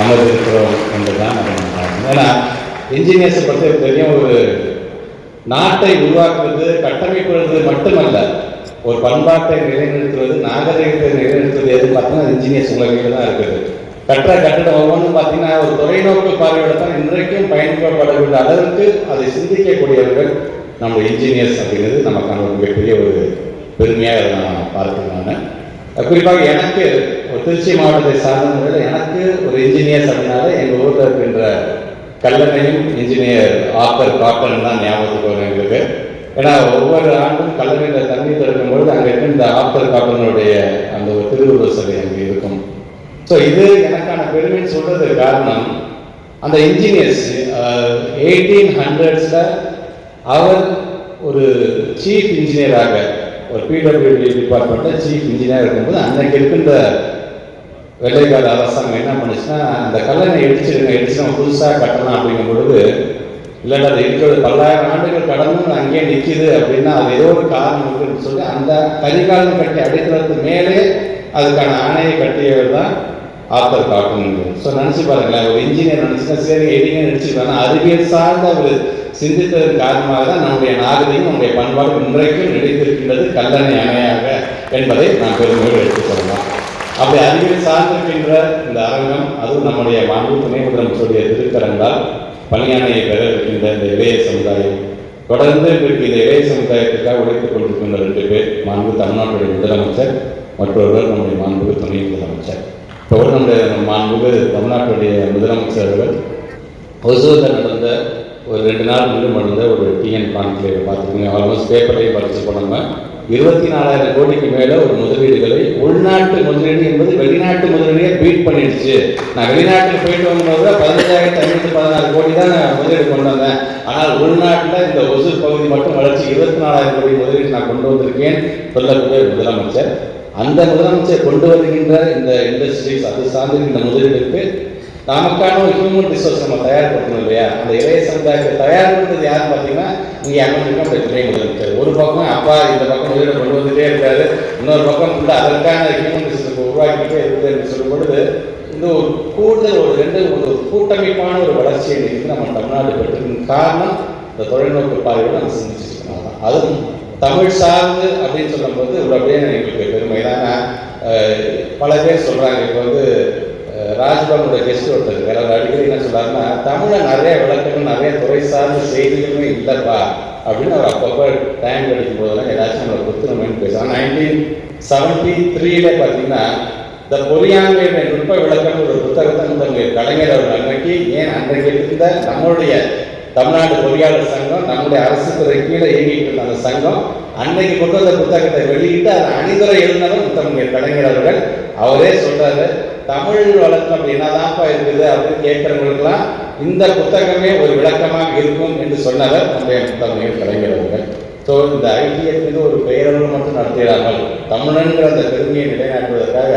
அமர்ந்திருக்கிறோம் என்றுதான் பார்க்கணும். ஏன்னா இன்ஜினியர்ஸை பற்றி தெரியும் ஒரு நாட்டை உருவாக்குவது கட்டமைப்புறது மட்டுமல்ல ஒரு பண்பாட்டை நிலைநிறுத்துவது நாகரிகத்தை நிலைநிறுத்துவது எது பார்த்தீங்கன்னா இன்ஜினியர்ஸ் உலகில் தான் இருக்குது. கட்டுற கட்டடம் ஒவ்வொன்றும் பார்த்தீங்கன்னா ஒரு தொலைநோக்கு பார்வையோட தான் இன்றைக்கும் பயன்படக்கூடிய அளவுக்கு அதை சிந்திக்கக்கூடியவர்கள் நம்ம இன்ஜினியர்ஸ் அப்படிங்கிறது நமக்கான ஒரு மிகப்பெரிய ஒரு பெருமையாக நான் பார்க்கணும் நான். குறிப்பாக எனக்கு திருச்சி மாவட்டத்தை சார்ந்த எனக்கு ஒரு இன்ஜினியர் அப்படின்னால எங்கள் ஊரில் இருக்கின்ற கல்லணையும் இன்ஜினியர் ஆப்பர் காப்பன் தான் ஞாபகத்துக்கு வரும் எங்களுக்கு. ஏன்னா ஒவ்வொரு ஆண்டும் கல்லணையில் தண்ணி திறக்கும் பொழுது அங்கே இருக்க இந்த ஆப்பர் காப்பனுடைய அந்த ஒரு திருவுருவ சிலை அங்கே இருக்கும். ஸோ இது எனக்கான பெருமைன்னு சொல்றது காரணம் அந்த இன்ஜினியர்ஸ் எயிட்டீன் ஹண்ட்ரட்ஸில் அவர் ஒரு சீஃப் இன்ஜினியராக ஒரு பிடபிள்யூடி டிபார்ட்மெண்ட்டில் சீஃப் இன்ஜினியர் இருக்கும்போது அன்னைக்கு இருக்கின்ற வெள்ளைக்கார அரசாங்கம் என்ன பண்ணுச்சுன்னா அந்த கல்லணை இடிச்சிருங்க இடிச்சு நம்ம புதுசாக கட்டலாம் அப்படிங்கும் பொழுது இல்லைன்னா அது இருக்கிறது பல்லாயிரம் ஆண்டுகள் கடந்து அங்கேயே நிற்கிது அப்படின்னா அது ஏதோ ஒரு காரணம் இருக்குன்னு சொல்லி அந்த கரிகாலம் கட்டி அடிக்கிறதுக்கு மேலே அதுக்கான ஆணையை கட்டியவர் தான் ஆத்தர் காட்டணும் ஸோ நினச்சி பாருங்களேன் ஒரு இன்ஜினியர் நினச்சினா சரி எடிங்க நினச்சிருக்காங்க அறிவியல் சார்ந்த ஒரு சிந்தித்ததன் காரணமாக தான் நம்முடைய நாகரிகம் நம்முடைய பண்பாடு இன்றைக்கும் நிலைத்திருக்கின்றது கல்லணை அணையாக என்பதை நான் பெருமையோடு எடுத்துக்கொள்ளலாம் அப்படி அறிவியல் சார்ந்திருக்கின்ற இந்த அரங்கம் அதுவும் நம்முடைய மாண்பு துணை முதலமைச்சருடைய திருக்கரங்களால் பணியானையை பெற இருக்கின்ற இந்த இளைய சமுதாயம். தொடர்ந்து இன்றைக்கு இந்த இளைய சமுதாயத்துக்காக உழைத்துக் கொண்டிருக்கின்ற ரெண்டு பேர் மாண்பு தமிழ்நாட்டுடைய முதலமைச்சர் மற்றொருவர் நம்முடைய மாண்பு துணை முதலமைச்சர் இப்போ நம்முடைய மாண்பு தமிழ்நாட்டுடைய முதலமைச்சர்கள் ஒசூரில் நடந்த ஒரு ரெண்டு நாள் முன்னும் நடந்த ஒரு டிஎன் கான்க்ளேவ் பார்த்துருக்கீங்க ஆல்மோஸ்ட் பேப்பரையும் பரிசு பண்ணாமல் இருபத்தி நாலாயிரம் கோடிக்கு மேலே ஒரு முதலீடுகளை உள்நாட்டு முதலீடு என்பது வெளிநாட்டு முதலீடையே பீட் பண்ணிடுச்சு. நான் வெளிநாட்டில் போயிட்டு வரும்போது பதினஞ்சாயிரத்தி ஐநூற்றி பதினாறு கோடி தான் நான் முதலீடு கொண்டு வந்தேன். ஆனால் உள்நாட்டில் இந்த ஒசூர் பகுதி மட்டும் வளர்ச்சி இருபத்தி நாலாயிரம் கோடி முதலீடு நான் கொண்டு வந்திருக்கேன் சொல்லக்கூடிய முதலமைச்சர். அந்த முதலமைச்சர் கொண்டு வருகின்ற இந்த இண்டஸ்ட்ரீஸ் அது சார்ந்த இந்த முதலீடுக்கு நமக்கான ஒரு ஹியூமன் ரிசோர்ஸ் நம்ம தயார்படுத்தணும் இல்லையா? அந்த இளைய சமுதாயத்தை தயார்படுத்துறது யாருன்னு பார்த்தீங்கன்னா இங்கே அமெரிக்கா அப்படி துணை முதலமைச்சர். ஒரு பக்கம் அப்பா இந்த பக்கம் உயிரை கொண்டு வந்துட்டே இருக்காரு. இன்னொரு பக்கம் ஃபுல்லாக அதற்கான ஹியூமன் ரிசோர்ஸ் உருவாக்கிட்டே இருக்குது என்று சொல்லும் பொழுது இந்த ஒரு கூடுதல் ஒரு ரெண்டு ஒரு கூட்டமைப்பான ஒரு வளர்ச்சியை இன்னைக்கு நம்ம தமிழ்நாடு பெற்றிருக்கும் காரணம் இந்த தொலைநோக்கு பார்வையோடு நம்ம சிந்திச்சிருக்கணும் அதுவும் தமிழ் சார்ந்து அப்படின்னு சொல்லும்போது ஒரு அப்படியே எங்களுக்கு பெருமை. தான் பல பேர் சொல்கிறாங்க இப்போ வந்து ராஜ்பாபுடைய கெஸ்ட் ஒருத்தர் வேற அடிக்கடி என்ன சொல்றாருன்னா தமிழை நிறைய விளக்கங்கள் நிறைய துறை சார்ந்த செய்திகளுமே இல்லைப்பா. அப்படின்னு அவர் அப்பப்போ டைம் கிடைக்கும் போதெல்லாம் ஏதாச்சும் நம்மளை புத்தகம்னு பேசுவாங்க நைன்டீன் செவன்டி த்ரீல பார்த்தீங்கன்னா இந்த பொறியாண்மையுடைய நுட்ப விளக்கம் ஒரு புத்தகத்தை இந்த கலைஞர் அவர் அன்றைக்கு ஏன் அன்றைக்கு இருந்த நம்மளுடைய தமிழ்நாடு பொறியாளர் சங்கம் நம்முடைய அரசு துறை கீழே இயங்கிட்டு இருந்த அந்த சங்கம் அன்னைக்கு கொண்டு வந்த புத்தகத்தை வெளியிட்டு அதை அணிதுரை எழுதினவர் முத்தமிழ் கலைஞர் அவர்கள். அவரே சொல்றாரு தமிழ் வழக்கம் அப்படி என்னதான்ப்பா இருக்குது அப்படின்னு கேட்கிறவங்களுக்கெல்லாம் இந்த புத்தகமே ஒரு விளக்கமாக இருக்கும் என்று சொன்னவர் நம்முடைய முத்தமிழ் கலைஞர் அவர்கள் ஸோ இந்த ஐடிஎஃப் மீது ஒரு பெயரளவு மட்டும் நடத்துகிறார்கள் தமிழன்கிற அந்த பெருமையை நிலைநாட்டுவதற்காக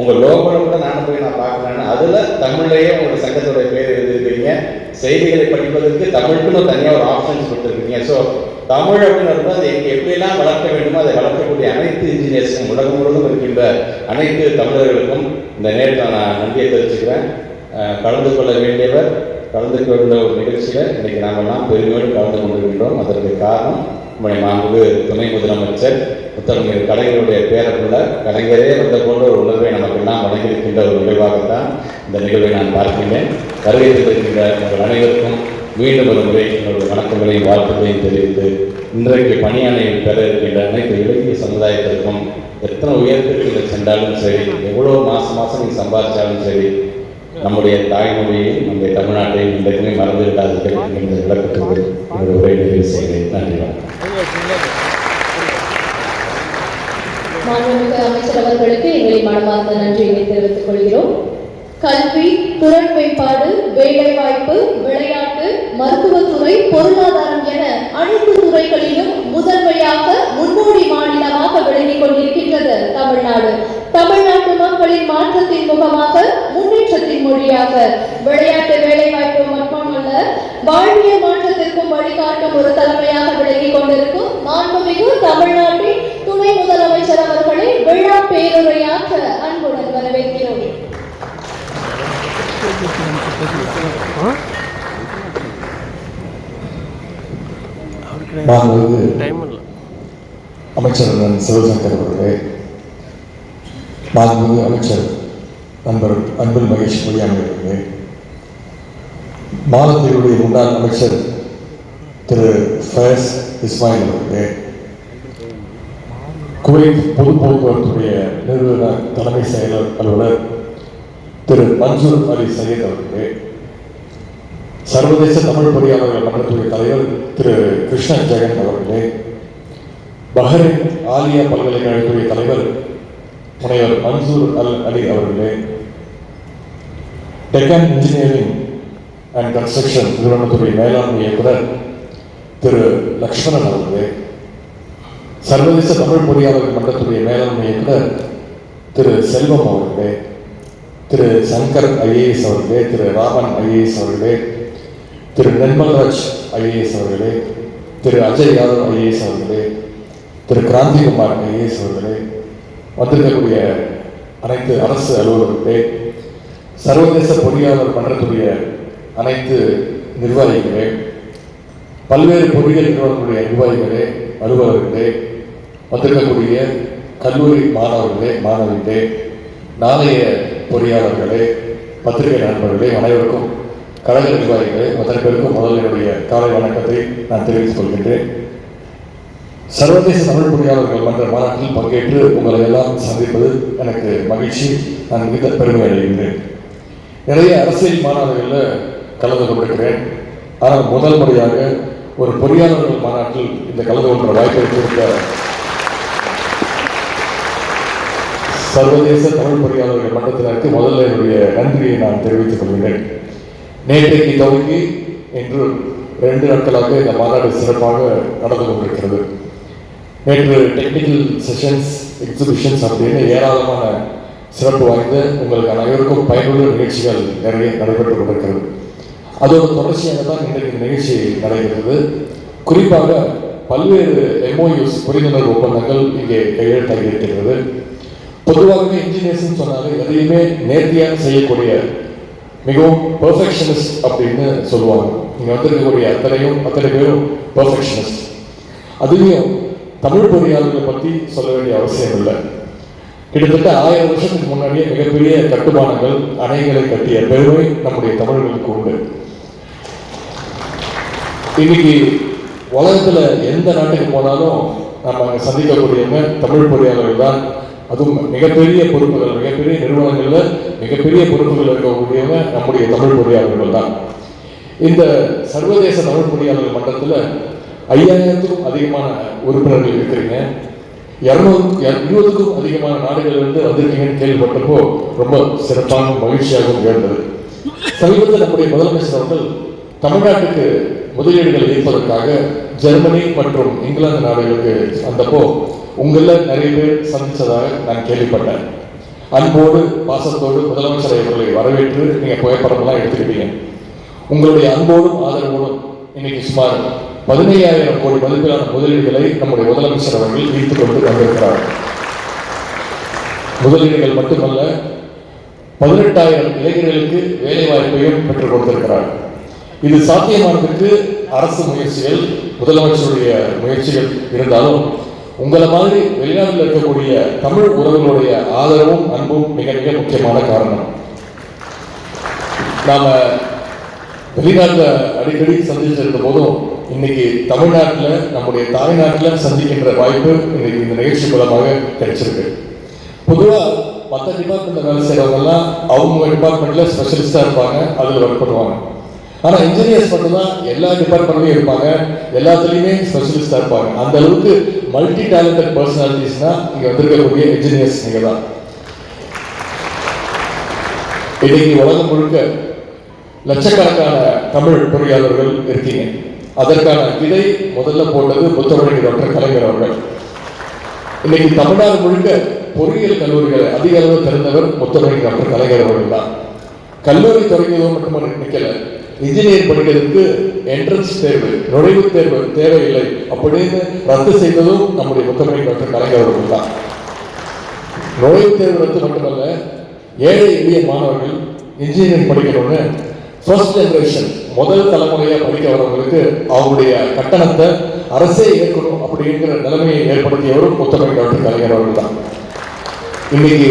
உங்கள் லோகோவில் கூட நானும் போய் நான் பார்க்குறேன். அதில் தமிழ்லேயே உங்கள் சங்கத்துடைய பேர் எழுதியிருக்கிறீங்க செய்திகளை படிப்பதற்கு தமிழுக்குன்னு தனியாக ஒரு ஆப்ஷன்ஸ் கொடுத்துருக்கீங்க. ஸோ தமிழ் அப்படின்னு அது எங்கே எப்படியெல்லாம் வளர்க்க வேண்டுமோ அதை வளர்க்கக்கூடிய அனைத்து இன்ஜினியர்ஸும் உலகம் முழுவதும் இருக்கின்ற அனைத்து தமிழர்களுக்கும் இந்த நேரத்தில் நான் நன்றியை தெரிவிச்சுக்கிறேன். கலந்து கொள்ள வேண்டியவர் கலந்து கொண்ட ஒரு நிகழ்ச்சியில் இன்றைக்கி நாமெல்லாம் பெருமையோடு கலந்து கொண்டிருக்கின்றோம். அதற்கு காரணம் நம்முடைய மாண்பு துணை முதலமைச்சர் புத்தகங்கள் கலைஞருடைய பேரப்புள்ள கலைஞரே வந்த போன்ற ஒரு உணர்வை நமக்கெல்லாம் வழங்கியிருக்கின்ற ஒரு நிகழ்வாகத்தான் இந்த நிகழ்வை நான் பார்க்கின்றேன். வருகை தந்திருக்கின்ற உங்கள் அனைவருக்கும் மீண்டும் ஒரு முறை என்னுடைய வணக்கங்களையும் வாழ்த்துக்களையும் தெரிவித்து இன்றைக்கு பணியாளர்கள் பெற இருக்கின்ற அனைத்து இலக்கிய சமுதாயத்திற்கும் எத்தனை உயர்த்திற்கு சென்றாலும் சரி எவ்வளோ மாதம் மாதம் நீங்கள் சம்பாதிச்சாலும் சரி நம்முடைய தாய்மொழியை நம்முடைய தமிழ்நாட்டை இன்றைக்குமே மறந்து விடாதீர்கள் என்ற விளக்கத்தோடு என்னுடைய உரை நிறைவு செய்கிறேன். நன்றி வணக்கம். மாண்புமிகு அமைச்சர் அவர்களுக்கு எங்களை மனமார்ந்த நன்றியை தெரிவித்துக் கொள்கிறோம். கல்வி திறன் மேம்பாடு வேலைவாய்ப்பு விளையாட்டு மருத்துவத்துறை பொருளாதாரம் என அனைத்து துறைகளிலும் முதன்மையாக முன்னோடி மாநிலமாக விளங்கிக் கொண்டிருக்கின்றது தமிழ்நாடு. தமிழ்நாட்டு மக்களின் மாற்றத்தின் முகமாக முன்னேற்றத்தின் மொழியாக. விளையாட்டு வேலைவாய்ப்பு மட்டுமல்ல வாழ்வியல் மாற்றத்திற்கும் வழிகாட்டும் ஒரு தலைமையாக விளங்கிக் கொண்டிருக்கும் மாண்புமிகு தமிழ் துணை முதலமைச்சர் அவர்களை விழா பேருரையாற்ற அன்புடன் வரவேற்கிறோம் மாண்புமிகு அமைச்சர் சிவசங்கர் அவர்களே மாண்புமிகு அமைச்சர் நண்பர் அன்பில் மகேஷ் பொய்யாமி அவர்களே. மாலத்தீவுடைய முன்னாள் அமைச்சர் திரு ஃபயஸ் இஸ்மாயில் அவர்களே குவைத் பொது போக்குவரத்துடைய நிறுவன தலைமை செயலர் அலுவலர் திரு மன்சூர் அலி சையத் அவர்களே சர்வதேச தமிழ் பொறியாளர்கள் மன்றத்துடைய தலைவர் திரு கிருஷ்ணன் ஜெகன் அவர்களே பஹ்ரைன் ஆலியா பல்கலைக்கழகத்துடைய தலைவர் முனைவர் மன்சூர் அல் அலி அவர்களே டெக்கன் இன்ஜினியரிங் அண்ட் கன்ஸ்ட்ரக்ஷன் நிறுவனத்துடைய மேலாண்மை இயக்குனர் திரு லக்ஷ்மணன் அவர்களே சர்வதேச தமிழ் பொறியாளர்கள் மன்றத்துடைய மேலாண்மை இயக்குனர் திரு செல்வம் அவர்களே திரு சங்கர் ஐஏஎஸ் அவர்களே திரு ராமன் ஐஏஎஸ் அவர்களே திரு நிர்மல்ராஜ் ஐஏஎஸ் அவர்களே திரு அஜய் யாதவ் ஐஏஎஸ் அவர்களே திரு கிராந்திகுமார் ஐஏஎஸ் அவர்களே வந்திருக்கக்கூடிய அனைத்து அரசு அலுவலர்களே சர்வதேச பொறியாளர் மன்றத்துடைய அனைத்து நிர்வாகிகளே பல்வேறு பொறியியல் நிறுவனங்களுடைய நிர்வாகிகளே அலுவலர்களே வந்திருக்கக்கூடிய கல்லூரி மாணவர்களே மாணவிகளே நாளைய பொறியாளர்களே பத்திரிகை நண்பர்களே அனைவருக்கும் கழக நிர்வாகிகளை அத்தனை பேருக்கும் முதல்ல காலை வணக்கத்தை நான் தெரிவித்துக் கொள்கின்றேன். சர்வதேச தமிழ் பொறியாளர்கள் மன்ற மாநாட்டில் பங்கேற்று உங்களை எல்லாம் சந்திப்பது எனக்கு மகிழ்ச்சி. நான் மிகுந்த பெருமை அடைகின்றேன். நிறைய அரசியல் மாநாடுகளில் கலந்து கொண்டிருக்கிறேன். ஆனால் முதல் முறையாக ஒரு பொறியாளர்கள் மாநாட்டில் இந்த கலந்து கொள்கிற வாய்ப்பு சர்வதேச தமிழ் பொறியாளர்கள் மன்றத்தினருக்கு முதல்ல என்னுடைய நன்றியை நான் தெரிவித்துக் கொள்கிறேன் நேற்றைக்கு துவங்கி இன்று ரெண்டு நாட்களாக இந்த மாநாடு சிறப்பாக நடந்து கொண்டிருக்கிறது. நேற்று டெக்னிக்கல் செஷன்ஸ் எக்ஸிபிஷன்ஸ் அப்படின்னு ஏராளமான சிறப்பு வாய்ந்த உங்களுக்கு அனைவருக்கும் பயனுள்ள நிகழ்ச்சிகள் நிறைய நடைபெற்றுக் கொண்டிருக்கிறது. அதோட தொடர்ச்சியாக தான் இன்றைக்கு நிகழ்ச்சி நடைபெற்றது. குறிப்பாக பல்வேறு எம்ஓயூஸ் புரிந்துணர்வு ஒப்பந்தங்கள் இங்கே கையெழுத்தாகி இருக்கிறது. பொதுவாகவே இன்ஜினியர்ஸ்னு சொன்னாலே எதையுமே நேர்த்தியாக செய்யக்கூடிய மிகவும் பர்ஃபெக்ஷனிஸ்ட் அப்படின்னு சொல்லுவாங்க. நீங்க வந்திருக்கக்கூடிய அத்தனையும் அத்தனை பேரும் பர்ஃபெக்ஷனிஸ்ட் அதுலேயும் தமிழ் பொறியாளர்களை பற்றி சொல்ல வேண்டிய அவசியம் இல்லை. கிட்டத்தட்ட ஆயிரம் வருஷத்துக்கு முன்னாடியே மிகப்பெரிய கட்டுமானங்கள் அணைகளை கட்டிய பெருமை நம்முடைய தமிழர்களுக்கு உண்டு. இன்னைக்கு உலகத்தில் எந்த நாட்டுக்கு போனாலும் நம்ம அங்கே சந்திக்கக்கூடியவங்க தமிழ் பொறியாளர்கள் தான். அதுவும் மிகப்பெரிய பொறுப்புகள் மிகப்பெரிய நிறுவனங்களில் மிகப்பெரிய பொறுப்புகள் இருக்கக்கூடியவங்க நம்முடைய தமிழ் பொறியாளர்கள் தான். இந்த சர்வதேச தமிழ் பொறியாளர்கள் மன்றத்தில் ஐயாயிரத்துக்கும் அதிகமான உறுப்பினர்கள் இருக்கிறீங்க. இருநூறு இருபதுக்கும் அதிகமான நாடுகளிலிருந்து வந்திருக்கீங்கன்னு கேள்விப்பட்டப்போ ரொம்ப சிறப்பான மகிழ்ச்சியாகவும் உயர்ந்தது சமீபத்தில் நம்முடைய முதலமைச்சர் அவர்கள் தமிழ்நாட்டுக்கு முதலீடுகள் ஈர்ப்பதற்காக ஜெர்மனி மற்றும் இங்கிலாந்து நாடுகளுக்கு வந்தப்போ உங்கள நிறைய பேர் சந்தித்ததாக நான் கேள்விப்பட்டேன். அன்போடு பாசத்தோடு முதலமைச்சர் அவர்களை வரவேற்று நீங்கள் புகைப்படமெல்லாம் எடுத்துக்கிட்டீங்க. உங்களுடைய அன்போடும் ஆதரவோடும் இன்னைக்கு சுமார் பதினையாயிரம் கோடி மதிப்பிலான முதலீடுகளை நம்முடைய முதலமைச்சர் அவர்கள் ஈர்த்து கொண்டு வந்திருக்கிறார். முதலீடுகள் மட்டுமல்ல பதினெட்டாயிரம் இளைஞர்களுக்கு வேலை வாய்ப்பையும் பெற்றுக் கொடுத்திருக்கிறார். இது சாத்தியமானதுக்கு அரசு முயற்சிகள் முதலமைச்சருடைய முயற்சிகள் இருந்தாலும் உங்களை மாதிரி வெளிநாட்டில் இருக்கக்கூடிய தமிழ் உறவுகளுடைய ஆதரவும் அன்பும் மிக மிக முக்கியமான காரணம். நாம வெளிநாட்டில் அடிக்கடி சந்திச்சிருந்த போதும் இன்னைக்கு தமிழ்நாட்டில் நம்முடைய தாய்நாட்டில் சந்திக்கின்ற வாய்ப்பு இன்னைக்கு இந்த நிகழ்ச்சி மூலமாக கிடைச்சிருக்கு. பொதுவாக மற்ற டிபார்ட்மெண்ட்டில் வேலை செய்கிறவங்கலாம் அவங்க டிபார்ட்மெண்ட்டில் ஸ்பெஷலிஸ்டாக இருப்பாங்க அதில் ஒர்க் பண்ணுவாங்க. ஆனால் இன்ஜினியர்ஸ் மட்டும்தான் எல்லா டிபார்ட்மெண்ட்லையும் இருப்பாங்க. எல்லாத்துலேயுமே ஸ்பெஷலிஸ்டாக இருப்பாங்க. அந்த அளவுக்கு மல்டி டேலண்டட் பர்சனாலிட்டிஸ்னா இங்கே வந்திருக்கக்கூடிய இன்ஜினியர்ஸ் நீங்கள் தான். இன்னைக்கு உலகம் முழுக்க லட்சக்கணக்கான தமிழ் பொறியாளர்கள் இருக்கீங்க. அதற்கான விதை முதல்ல போட்டது புத்தமொழி டாக்டர் கலைஞர் அவர்கள். இன்னைக்கு தமிழ்நாடு முழுக்க பொறியியல் கல்லூரிகளை அதிக அளவு திறந்தவர் முத்தமிழ் டாக்டர் கலைஞர் அவர்கள் தான். கல்லூரி தொடங்கியதோ மட்டும் நிற்கல இன்ஜினியரிங் படிக்கிறதுக்கு என்ட்ரன்ஸ் தேர்வு நுழைவுத் தேர்வு தேவையில்லை அப்படின்னு ரத்து செய்ததும் நம்முடைய முத்தமிழ் டாக்டர் கலைஞர் அவர்கள் தான். நுழைவுத் தேர்வு ரத்து மட்டுமல்ல ஏழை எளிய மாணவர்கள் இன்ஜினியரிங் படிக்கணும்னு ஃபர்ஸ்ட் ஜெனரேஷன் முதல் தலைமுறையாக படிக்க வரவங்களுக்கு அவங்களுடைய கட்டணத்தை அரசே ஏற்கணும் அப்படிங்கிற நிலைமையை ஏற்படுத்தியவரும் முத்தமிழ் டாக்டர் கலைஞர் அவர்கள் தான். இன்னைக்கு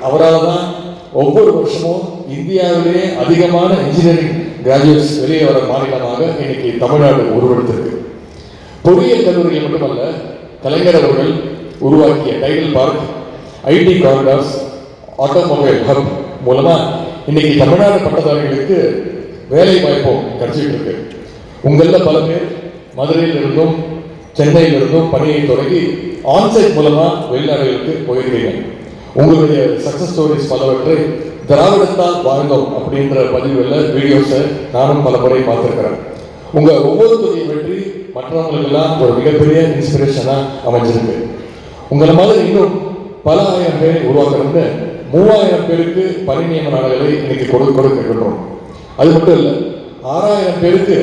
அவரால் தான் ஒவ்வொரு வருஷமும் இந்தியாவிலேயே அதிகமான இன்ஜினியரிங் கிராஜுவேட்ஸ் வெளியே வர மாநிலமாக இன்னைக்கு தமிழ்நாடு உருவெடுத்திருக்கு. பொறியியல் கல்லூரிகள் மட்டுமல்ல கலைஞர் அவர்கள் உருவாக்கிய Tidel Park IT corridors automobile hub மூலமாக இன்னைக்கு தமிழ்நாடு பட்டதாரிகளுக்கு வேலை வாய்ப்பும் கிடைச்சிட்டு இருக்கு. உங்களில் பல பேர் மதுரையில் இருந்தும் சென்னையில் இருந்தும் பணியை தொடங்கி ஆன்சைட் மூலமாக வெளிநாடுகளுக்கு போயிருக்கீங்க. உங்களுடைய சக்சஸ் ஸ்டோரிஸ் பலவற்றை திராவிடத்தால் வாழ்ந்தோம் அப்படின்ற பதிவுகளில் வீடியோஸை நானும் பல முறை பார்த்துருக்கிறேன். உங்க ஒவ்வொருத்தருடைய வெற்றி மற்றவங்களுக்கெல்லாம் ஒரு மிகப்பெரிய இன்ஸ்பிரேஷனா அமைஞ்சிருக்கு. உங்களை மாதிரி இன்னும் பல ஆயிரம் பேரை உருவாக்கணும்னு மூவாயிரம் பேருக்கு பணி நியமன ஆளுகளை இன்னைக்கு கொடு கொடுக்கின்றோம் அது மட்டும் இல்லை ஆறாயிரம் பேருக்கு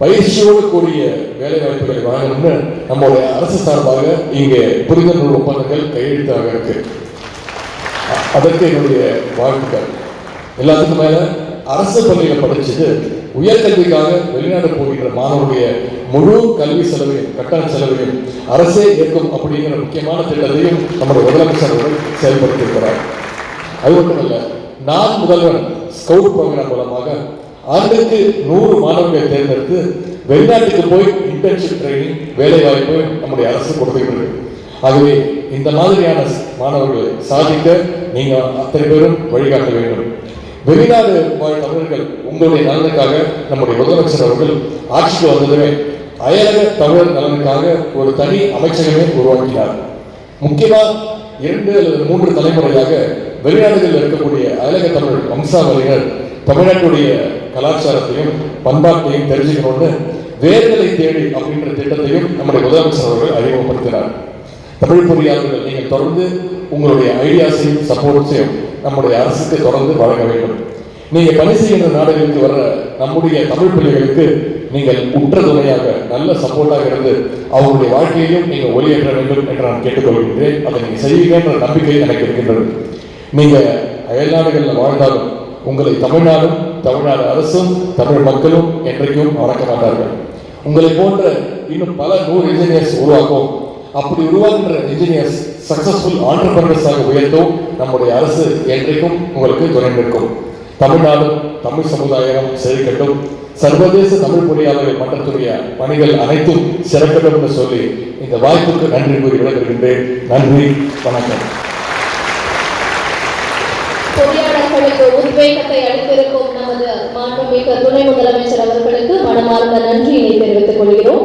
பயிற்சியோடு கூடிய வேலை வாய்ப்புகளை வழங்கணும்னு நம்முடைய அரசு சார்பாக இங்கே புரிந்துணர்வு ஒப்பந்தங்கள் கையெழுத்தாக இருக்கு. அதற்கு என்னுடைய வாழ்த்துக்கள். எல்லாத்துக்கும் மேல அரசு பள்ளியில படிச்சுட்டு உயர்கல்விக்காக வெளிநாடு போகின்ற மாணவருடைய முழு கல்வி செலவையும் கட்டண செலவையும் அரசே ஏற்கும் அப்படிங்கிற முக்கியமான திட்டத்தையும் நம்முடைய முதலமைச்சர் அவர்கள் செயல்படுத்தியிருக்கிறார். அது மட்டுமல்ல நான் முதல்வர் ஸ்கவுட் ப்ரோக்ராம் மூலமாக ஆண்டுக்கு நூறு மாணவர்களை தேர்ந்தெடுத்து வெளிநாட்டுக்கு போய் இன்டர்ன்ஷிப் ட்ரைனிங் வேலை வாய்ப்பு நம்முடைய அரசு கொடுத்துக்கிறது ஆகவே இந்த மாதிரியான மாணவர்களை சாதிக்க நீங்கள் அத்தனை பேரும் வழிகாட்ட வேண்டும். வெளிநாடு வாழ் தமிழர்கள் உங்களுடைய நலனுக்காக நம்முடைய முதலமைச்சர் அவர்கள் ஆட்சிக்கு வந்ததுமே அயலக தமிழர் நலனுக்காக ஒரு தனி அமைச்சகமே உருவாக்கினார். முக்கியமாக இரண்டு அல்லது மூன்று தலைமுறையாக வெளிநாடுகளில் இருக்கக்கூடிய அயலக தமிழ் வம்சாவளியினர் தமிழ்நாட்டுடைய கலாச்சாரத்தையும் பண்பாட்டையும் தெரிஞ்சுக்கணும்னு வேர்களை தேடி அப்படின்ற திட்டத்தையும் நம்முடைய முதலமைச்சர் அவர்கள் அறிமுகப்படுத்தினார். தமிழ் பொறியாளர்கள் நீங்கள் தொடர்ந்து உங்களுடைய ஐடியாஸையும் சப்போர்ட்ஸையும் நம்முடைய அரசுக்கு தொடர்ந்து வழங்க வேண்டும். நீங்க பணி செய்கின்ற நாடுகளுக்கு வர நம்முடைய தமிழ் பிள்ளைகளுக்கு நீங்கள் உற்ற துணையாக நல்ல சப்போர்ட்டாக இருந்து அவங்களுடைய வாழ்க்கையையும் நீங்கள் ஒளியேற்ற வேண்டும் என்று நான் கேட்டுக்கொள்கின்றேன். அதை நீங்கள் செய்வீங்கன்ற நம்பிக்கை எனக்கு இருக்கின்றது. நீங்க அயல்நாடுகளில் வாழ்ந்தாலும் உங்களை தமிழ்நாடும் தமிழ்நாடு அரசும் தமிழ் மக்களும் என்றைக்கும் மறக்க மாட்டார்கள். உங்களை போன்ற இன்னும் பல நூறு இன்ஜினியர்ஸ் உருவாக்கும் அப்படி உருவாக்குகின்ற இன்ஜினியர்ஸ் சக்சஸ்ஃபுல் ஆண்டர்பிரனர்ஸாக உயர்த்தும் நம்முடைய அரசு என்றைக்கும் உங்களுக்கு துணை நிற்கும். தமிழ்நாடும் தமிழ் சமுதாயம் செழிக்கட்டும் சர்வதேச தமிழ் பொறியாளர்கள் மன்றத்துடைய பணிகள் அனைத்தும் சிறக்கட்டும் என்று சொல்லி இந்த வாய்ப்புக்கு நன்றி கூறி விடைபெறுகின்றேன். நன்றி வணக்கம். பொறியாளர்களுக்கு உத்வேகத்தை அளித்திருக்கும் நமது மாண்புமிக்க துணை முதலமைச்சர் அவர்களுக்கு மனமார்ந்த நன்றியினை தெரிவித்துக் கொள்கிறோம்.